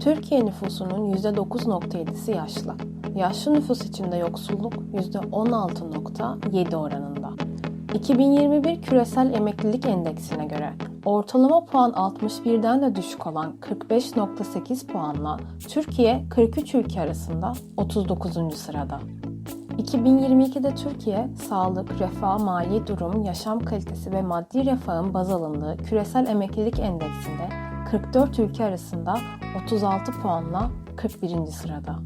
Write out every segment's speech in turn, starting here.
Türkiye nüfusunun %9.7'si yaşlı. Yaşlı nüfus içinde yoksulluk %16.7 oranında. 2021 Küresel Emeklilik Endeksine göre ortalama puan 61'den de düşük olan 45.8 puanla Türkiye 43 ülke arasında 39. sırada. 2022'de Türkiye, sağlık, refah, mali durum, yaşam kalitesi ve maddi refahın baz alındığı Küresel Emeklilik Endeksinde 44 ülke arasında 36 puanla 41. sırada.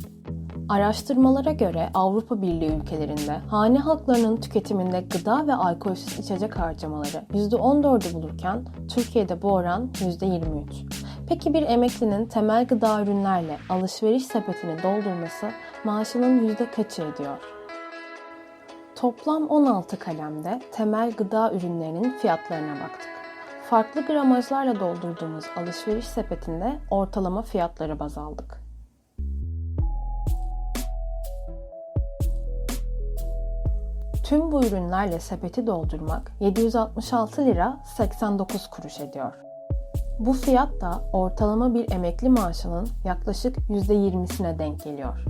Araştırmalara göre Avrupa Birliği ülkelerinde hane halklarının tüketiminde gıda ve alkolsüz içecek harcamaları %14'ü bulurken Türkiye'de bu oran %23. Peki bir emeklinin temel gıda ürünlerle alışveriş sepetini doldurması maaşının yüzde kaçı ediyor? Toplam 16 kalemde temel gıda ürünlerinin fiyatlarına baktık. Farklı gramajlarla doldurduğumuz alışveriş sepetinde ortalama fiyatları baz aldık. Tüm bu ürünlerle sepeti doldurmak 766 lira 89 kuruş ediyor. Bu fiyat da ortalama bir emekli maaşının yaklaşık %20'sine denk geliyor.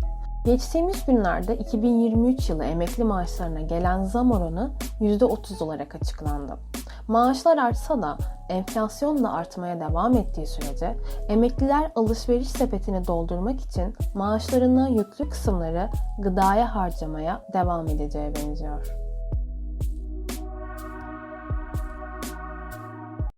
Geçtiğimiz günlerde 2023 yılı emekli maaşlarına gelen zam oranı %30 olarak açıklandı. Maaşlar artsa da enflasyon da artmaya devam ettiği sürece emekliler alışveriş sepetini doldurmak için maaşlarının yüklü kısımları gıdaya harcamaya devam edeceğe benziyor.